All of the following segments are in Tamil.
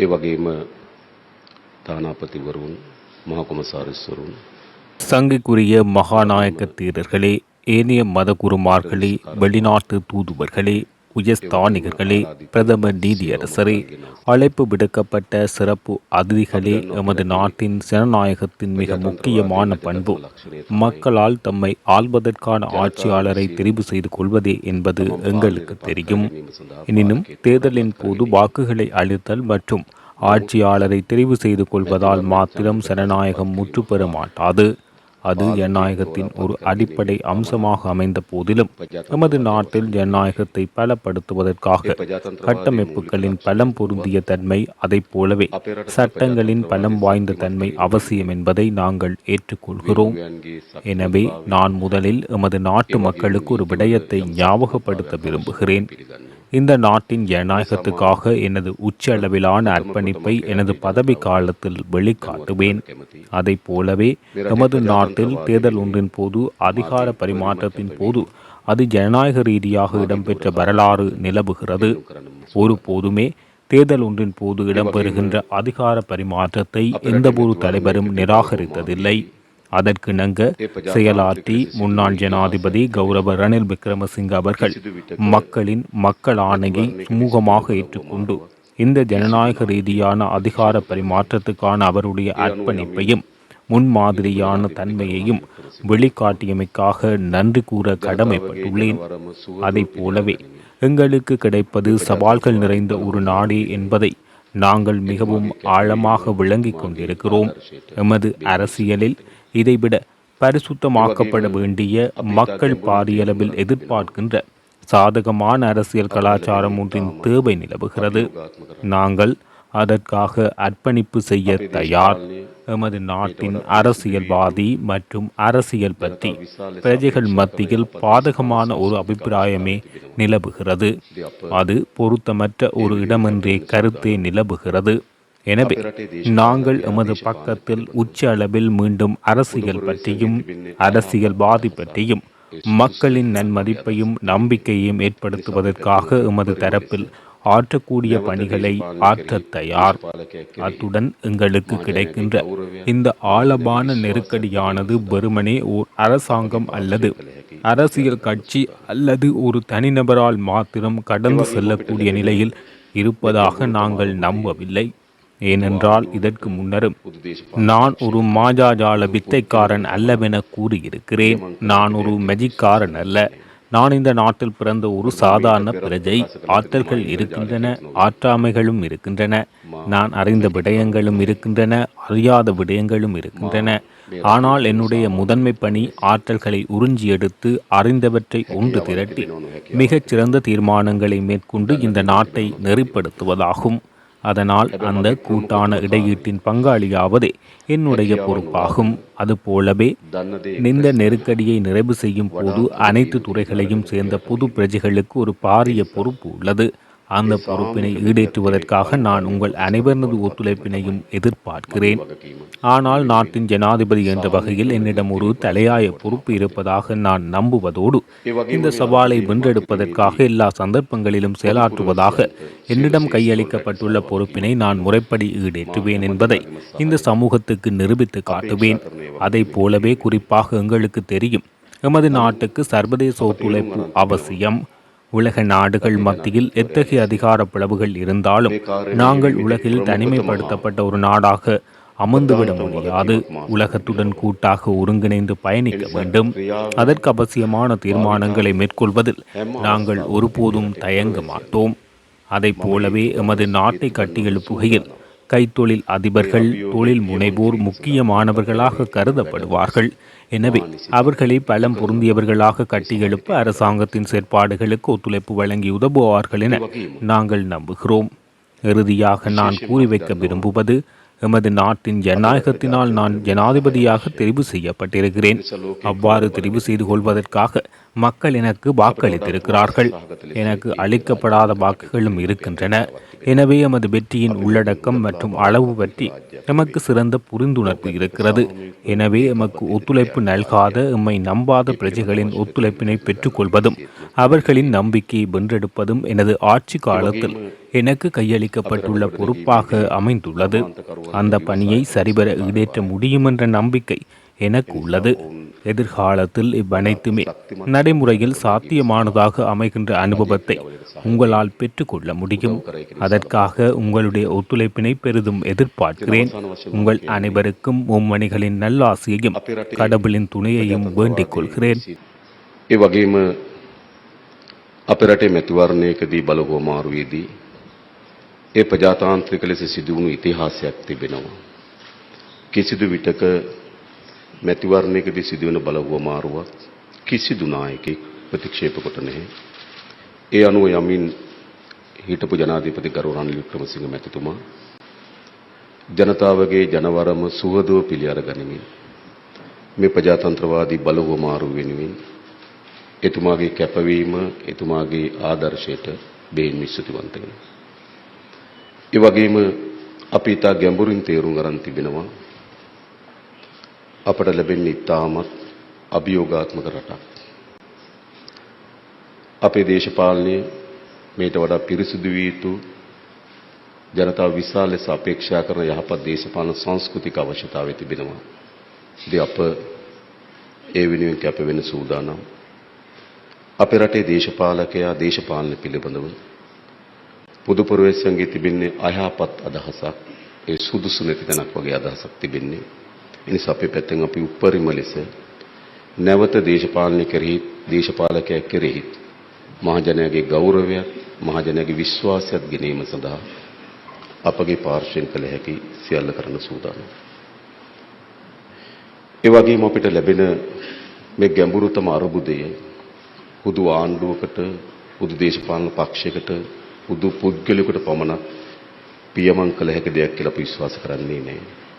ඒ වගේම තානාපතිවරුන් මහකොමසාරිස්වරුන් சங்கைக்குரிய மகாநாயக்க தீரர்களே ஏனைய மதகுருமார்களே வெளிநாட்டு தூதுவர்களே உயர்ஸ்தானிகர்களே பிரதம நீதியரசரே அழைப்பு விடுக்கப்பட்ட சிறப்பு அதிதிகளே எமது நாட்டின் ஜனநாயகத்தின் மிக முக்கியமான பண்பு. மக்களால் தம்மை ஆள்வதற்கான ஆட்சியாளரை தெரிவு செய்து கொள்வதே என்பது எங்களுக்கு தெரியும். எனினும் தேர்தலின் போது வாக்குகளை அளித்தல் மற்றும் ஆட்சியாளரை தெரிவு செய்து கொள்வதால் மாத்திரம் ஜனநாயகம் முற்றுப்பெற மாட்டாது. அது ஜனநாயகத்தின் ஒரு அடிப்படை அம்சமாக அமைந்த போதிலும் எமது நாட்டில் ஜனநாயகத்தை பலப்படுத்துவதற்காக கட்டமைப்புகளின் பலம் பொருந்திய தன்மை அதைப் போலவே சட்டங்களின் பலம் வாய்ந்த தன்மை அவசியம் என்பதை நாங்கள் ஏற்றுக்கொள்கிறோம். எனவே நான் முதலில் எமது நாட்டு மக்களுக்கு ஒரு விடயத்தை ஞாபகப்படுத்த விரும்புகிறேன். இந்த நாட்டின் ஜனநாயகத்துக்காக எனது உச்ச அளவிலான அர்ப்பணிப்பை எனது பதவி காலத்தில் வெளிக்காட்டுவேன். அதைப் போலவே எமது நாட்டில் தேர்தல் ஒன்றின் போது அதிகார பரிமாற்றத்தின் போது அது ஜனநாயக ரீதியாக இடம்பெற்ற வரலாறு நிலவுகிறது. ஒருபோதுமே தேர்தல் ஒன்றின் போது இடம்பெறுகின்ற அதிகார பரிமாற்றத்தை எந்தவொரு தலைவரும் நிராகரித்ததில்லை. அதற்கு நங்க செயலாற்றி முன்னாள் ஜனாதிபதி கௌரவ ரணில் விக்ரமசிங்க அவர்கள் மக்களின் மக்கள் ஆணையை சுமூகமாக ஏற்றுக்கொண்டு இந்த ஜனநாயக ரீதியான அதிகார பரிமாற்றத்துக்கான அவருடைய அர்ப்பணிப்பையும் முன்மாதிரியான தன்மையையும் வெளிக்காட்டியமைக்காக நன்றி கூற கடமைப்பட்டுள்ளேன். அதைப் போலவே எங்களுக்கு கிடைப்பது சவால்கள் நிறைந்த ஒரு நாடே என்பதை நாங்கள் மிகவும் ஆழமாக விளங்கிக் கொண்டிருக்கிறோம். எமது அரசியலில் இதைவிட பரிசுத்தமாக்கப்பட வேண்டிய மக்கள் பாரியளவில் எதிர்பார்க்கின்ற சாதகமான அரசியல் கலாச்சாரம் ஒன்றின் தேவை நிலவுகிறது. நாங்கள் அதற்காக அர்ப்பணிப்பு செய்ய தயார். எமது நாட்டின் அரசியல்வாதி மற்றும் அரசியல் பற்றி பிரஜைகள் மத்தியில் பாதகமான ஒரு அபிப்பிராயமே நிலவுகிறது. அது பொருத்தமற்ற ஒரு இடமென்றே கருத்தே நிலவுகிறது. எனவே நாங்கள் எமது பக்கத்தில் உச்ச அளவில் மீண்டும் அரசியல் பற்றியும் அரசியல்வாதி பற்றியும் மக்களின் நன்மதிப்பையும் நம்பிக்கையையும் ஏற்படுத்துவதற்காக எமது தரப்பில் ஆற்றக்கூடிய பணிகளை ஆற்றத் தயார். அத்துடன் எங்களுக்கு கிடைக்கின்ற இந்த ஆழமான நெருக்கடியானது வெறுமனே ஓர் அரசாங்கம் அல்லது அரசியல் கட்சி அல்லது ஒரு தனிநபரால் மாத்திரம் கடந்து செல்லக்கூடிய நிலையில் இருப்பதாக நாங்கள் நம்பவில்லை. ஏனென்றால் இதற்கு முன்னரும் நான் ஒரு மாஜாஜால வித்தைக்காரன் அல்லவென கூறியிருக்கிறேன். நான் ஒரு மெஜிக்காரன் அல்ல. நான் இந்த நாட்டில் பிறந்த ஒரு சாதாரண பிரஜை. ஆற்றல்கள் இருக்கின்றன ஆற்றாமைகளும் இருக்கின்றன. நான் அறிந்த விடயங்களும் இருக்கின்றன அறியாத விடயங்களும் இருக்கின்றன. ஆனால் என்னுடைய முதன்மை பணி ஆற்றல்களை உறிஞ்சி எடுத்து அறிந்தவற்றை ஒன்று திரட்டி மிகச் சிறந்த தீர்மானங்களை மேற்கொண்டு இந்த நாட்டை நெறிப்படுத்துவதாகும். அதனால் அந்த கூட்டான இடையீட்டின் பங்காளியாவதே என்னுடைய பொறுப்பாகும். அதுபோலவே இந்த நெருக்கடியை நிறைவு செய்யும் போது அனைத்து துறைகளையும் சேர்ந்த பொது பிரஜைகளுக்கு ஒரு பாரிய பொறுப்பு உள்ளது. அந்த பொறுப்பினை ஈடேற்றுவதற்காக நான் உங்கள் அனைவரது ஒத்துழைப்பினையும் எதிர்பார்க்கிறேன். ஆனால் நாட்டின் ஜனாதிபதி என்ற வகையில் என்னிடம் ஒரு தலையாய பொறுப்பு இருப்பதாக நான் நம்புவதோடு இந்த சவாலை வென்றெடுப்பதற்காக எல்லா சந்தர்ப்பங்களிலும் செயலாற்றுவதாக என்னிடம் கையளிக்கப்பட்டுள்ள பொறுப்பினை நான் முறைப்படி ஈடேற்றுவேன் என்பதை இந்த சமூகத்துக்கு நிரூபித்து காட்டுவேன். அதைப் போலவே குறிப்பாக எங்களுக்கு தெரியும் எமது நாட்டுக்கு சர்வதேச ஒத்துழைப்பு அவசியம். உலக நாடுகள் மத்தியில் எத்தகைய அதிகார பிளவுகள் இருந்தாலும் நாங்கள் உலகில் தனிமைப்படுத்தப்பட்ட ஒரு நாடாக அமர்ந்துவிட முடியாது. உலகத்துடன் கூட்டாக ஒருங்கிணைந்து பயணிக்க வேண்டும். அதற்கு அவசியமான தீர்மானங்களை மேற்கொள்வதில் நாங்கள் ஒருபோதும் தயங்க மாட்டோம். அதைப் போலவே எமது நாட்டை கட்டியெழுப்புகையில் கைத்தொழில் அதிபர்கள் தொழில் முனைவோர் முக்கியமானவர்களாக கருதப்படுவார்கள். எனவே அவர்களை பலம் பொருந்தியவர்களாக கட்டியெழுப்ப அரசாங்கத்தின் செயற்பாடுகளுக்கு ஒத்துழைப்பு வழங்கி உதவுவார்கள் என நாங்கள் நம்புகிறோம். இறுதியாக நான் கூறி வைக்க விரும்புவது எமது நாட்டின் ஜனநாயகத்தினால் நான் ஜனாதிபதியாக தெரிவு செய்யப்பட்டிருக்கிறேன். அவ்வாறு தெரிவு செய்து கொள்வதற்காக மக்கள் எனக்கு வாக்களித்திருக்கிறார்கள். எனக்கு அளிக்கப்படாத வாக்குகளும் இருக்கின்றன. எனவே எமது வெற்றியின் உள்ளடக்கம் மற்றும் அளவு பற்றி எமக்கு சிறந்த புரிந்துணர்வு இருக்கிறது. எனவே எமக்கு ஒத்துழைப்பு நல்காத எம்மை நம்பாத பிரஜைகளின் ஒத்துழைப்பினை பெற்றுக்கொள்வதும் அவர்களின் நம்பிக்கையை வென்றெடுப்பதும் எனது ஆட்சி காலத்தில் எனக்கு கையளிக்கப்பட்டுள்ள பொறுப்பாக அமைந்துள்ளது. அந்த பணியை சரிவர ஈடேற்ற முடியும் என்ற நம்பிக்கை எனக்கு உள்ளது எதிர்காலத்தில் இவ்வனைத்துமே நடைமுறையில் சாத்தியமானதாக அமைகின்ற அனுபவத்தை உங்களால் பெற்றுக்கொள்ள முடியும் அதற்காக உங்களுடைய ஒத்துழைப்பினை பெரிதும் எதிர்பார்க்கிறேன் உங்கள் அனைவருக்கும் மும்மணிகளின் நல்லாசியையும் கடவுளின் துணையையும் வேண்டிக் கொள்கிறேன் ඒ වගේම අපේ රටේ මැතිවරණයකදී බලහුව මාරුවේදී ඒ ප්‍රජාතාන්ත්‍රික ලෙස සිදුවුණු ඉතිහාසයක් තිබෙනවා. කිසිදු විටක මැතිවරණයකදී සිදුවන බලහුව මාරුවක් කිසිදු නායකෙක් ප්‍රතික්ෂේප කොට නැහැ. ඒ අනුව යමින් හිටපු ජනාධිපති ගරු රනිල් වික්‍රමසිංහ මැතිතුමා ජනතාවගේ ජනවරම සුවදුව පිළි අර ගනිමින් මේ ප්‍රජාතන්ත්‍රවාදී බලහුව මාරු වෙනුවෙන් එතුමාගේ කැපවීම එතුමාගේ ආදර්ශයට බේන් විශ්තුතිවන්ත වෙනවා. ඒ වගේම අපි ඉතා ගැඹුරින් තේරුම් ගන්න තිබෙනවා අපට ලැබෙන්නේ ඉතාමත් අභියෝගාත්මක රටක්. අපේ දේශපාලනය මේට වඩා පිරිසිදු විය යුතු ජනතාව විශාල ලෙස අපේක්ෂා කරන යහපත් දේශපාලන සංස්කෘතික අවශ්‍යතාවය තිබෙනවා. ඉතින් අප ඒ වෙනුවෙන් කැප වෙන සූදානම්. අපේ රටේ දේශපාලකයා දේශපාලන පිළිබඳව පොදු පුරවැසියන්ගේ තිබෙන්නේ අයහපත් අදහසක්. ඒ සුදුසු නැති තැනක් වගේ අදහසක් තිබෙන්නේ. ඒ නිසා අපේ පැත්තෙන් අපි උපරිම ලෙස නැවත දේශපාලනය කෙරෙහි දේශපාලකයා කෙරෙහි මහජනයාගේ ගෞරවයත් මහජනයාගේ විශ්වාසයත් ගෙනීම සඳහා අපගේ පාර්ශ්වයෙන් කළ හැකි සියල්ල කරන සූදානම්. ඒ වගේම අපිට ලැබෙන මේ ගැඹුරුතම අරුබුදය හුදු ආණ්ඩුවකට හුදු දේශපාලන පක්ෂයකට හුදු පුද්ගලයෙකුට පමණක් පියමන් කළ හැකි දෙයක් කියලා අපි විශ්වාස කරන්නේ නැහැ.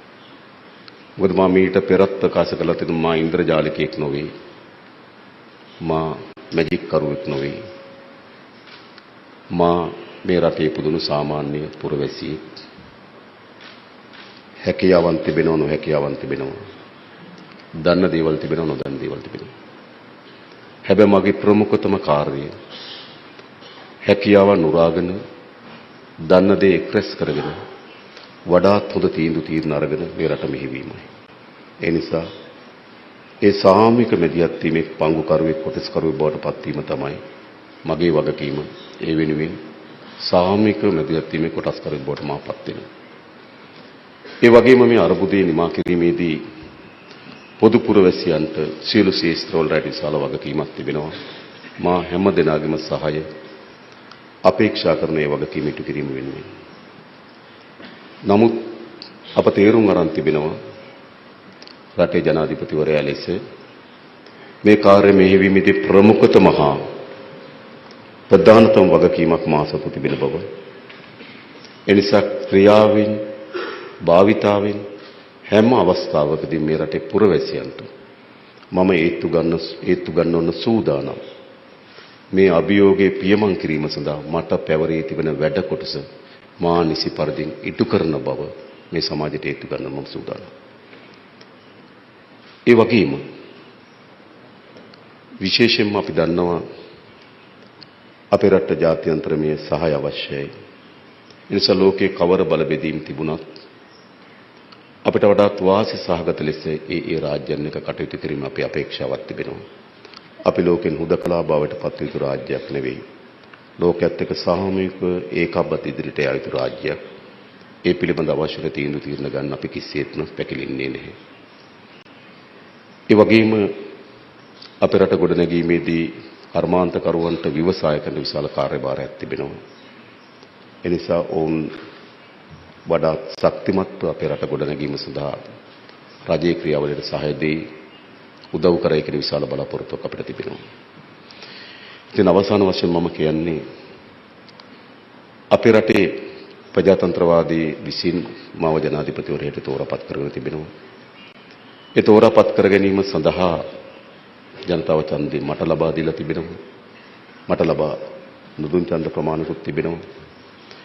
මොකද මම මීට පෙරත් ප්‍රකාශ කළා තියෙනවා මා ඉන්ද්‍රජාලිකයෙක් නොවේ. මා මැජික් කරුවෙක් නොවේ. මා මේ රටේ පුදුණු සාමාන්‍ය පුරවැසියෙක්. හැකියාවන් තිබෙනව නොහැකියාවන් තිබෙනවා. දන්න දේවල් තිබෙනව නොදන්න දේවල් තිබෙනවා. හැබැයි මගේ ප්‍රමුඛතම කාර්යය හැකියාවන් උරාගෙන දන්න දේ එක්රැස් කරගෙන වඩාත් හොඳ තීන්දුව తీරන අරගෙන මේ රට මෙහෙවීමයි. ඒ නිසා ඒ සාමික මෙදියත් වීමේ පංගුකරුවෙක් කොටස්කරුවෙක් බවට පත්වීම තමයි මගේ වගකීම. ඒ වෙනුවෙන් සාමික මෙදියත් වීමේ කොටස්කරුවෙක් බවට මා පත් වෙනවා. ඒ වගේම මේ අරුබුදේ නිමා කිරීමේදී පොදු පුරවැසියන්ට සියලු ශේෂ්ත්‍රවල රැටි විශාල වගකීමක් තිබෙනවා. මා හැම දිනාගෙම සහාය අපේක්ෂා කරන ඒ වගකීම ඉටු කිරීම වෙනුවෙන්. නමුත් අප තේරුම් අරන් තිබෙනවා රටේ ජනාධිපතිවරයා ලෙස මේ කාර්ය මෙහෙයවීමේදී ප්‍රමුඛතම හා ප්‍රධානතම වගකීමක් මා සතු තිබෙන බව. එනිසා ක්‍රියාවෙන් භාවිතාවෙන් හැම අවස්ථාවකදී මේ රටේ පුරවැසියන්ට මම ඒත්තු ගන්න ඒත්තු ගන්නවන සූදානම්. මේ අභියෝගයේ පියමන් කිරීම සඳහා මට පැවරී තිබෙන වැඩ කොටස මා නිසි පරිදි ඉටු කරන බව මේ සමාජයට ඒත්තු ගන්න මම සූදානම්. ඒ වගේම විශේෂයෙන්ම අපි දන්නවා අපේ රට ජාත්‍යන්තරමය සහාය අවශ්‍යයි. ඒ නිසා ලෝකයේ කවර බල බෙදීම් තිබුණත් අපිට වඩාත් වාසි සහගත ලෙස ඒ ඒ රාජ්‍යයන් එක කටයුතු කිරීම අපේ අපේක්ෂාවක් තිබෙනවා. අපි ලෝකෙන් හුදකලා බවට පත් යුතු රාජ්‍යයක් නෙවෙයි. ලෝකයේත් එක්ක සාමූහිකව ඒකබ්බත ඉදිරියට යා යුතු රාජ්‍යයක්. ඒ පිළිබඳ අවශ්‍ය තීන්දුව తీරන ගන්න අපි කිසිසේත්ම පැකිලෙන්නේ නැහැ. ඒ වගේම අපේ රට ගොඩනැගීමේදී කර්මාන්තකරුවන්ට ව්‍යවසායකයන්ට විශාල කාර්යභාරයක් තිබෙනවා. එනිසා ඔවුන් වඩාත් ශක්තිමත්ව අපේ රට ගොඩනැගීම සඳහා රජයේ ක්‍රියාවලියට සහාය දෙයි උදව් කරයි කියන විශාල බලාපොරොත්තුවක් අපිට තිබෙනවා. ඉතින් අවසාන වශයෙන් මම කියන්නේ අපේ රටේ ප්‍රජාතන්ත්‍රවාදී විසින් මාව ජනාධිපතිවරයාට තෝරාපත් කරගෙන තිබෙනවා. ඒ තෝරාපත් කර ගැනීම සඳහා ජනතාව ඡන්දය මට ලබා දීලා තිබෙනවා. මට ලබා නුදුන් ඡන්ද ප්‍රමාණිකුත් තිබෙනවා.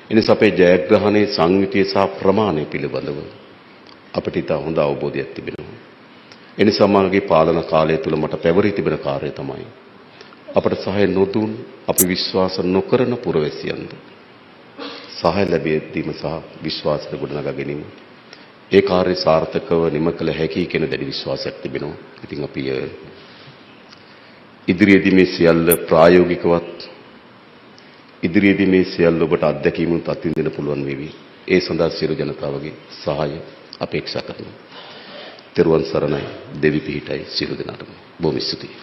එනිසා අපේ ජයග්‍රහණයේ සංයුතිය සහ ප්‍රමාණය පිළිබඳව අපිට ඉතා හොඳ අවබෝධයක් තිබෙනවා. එනිසා මගේ පාලන කාලය තුල මට පැවරී තිබෙන කාර්යය තමයි අපට සහාය නොදුන් අපි විශ්වාස නොකරන පුරවැසියන්ද සහාය ලැබෙද්දීම සහ විශ්වාසය ගොඩනගා ගැනීම ඒ කාර්ය සාර්ථකව නිම කළ හැකි කියන දැඩි විශ්වාසයක් තිබෙනවා. ඉතින් අපි අ, ඉදිරියේදී මේ සියල්ල ප්‍රායෝගිකවත් ඉදිරියේදී මේ සියල්ල ඔබට අත්දැකීමුත් අත්විඳින්න පුළුවන් වේවි. ඒ සඳහා සියලු ජනතාවගේ සහාය අපේක්ෂා කරනවා. තෙරුවන් සරණයි දෙවි පිහිටයි සියලු දෙනාටම. බොහොම ස්තුතියි.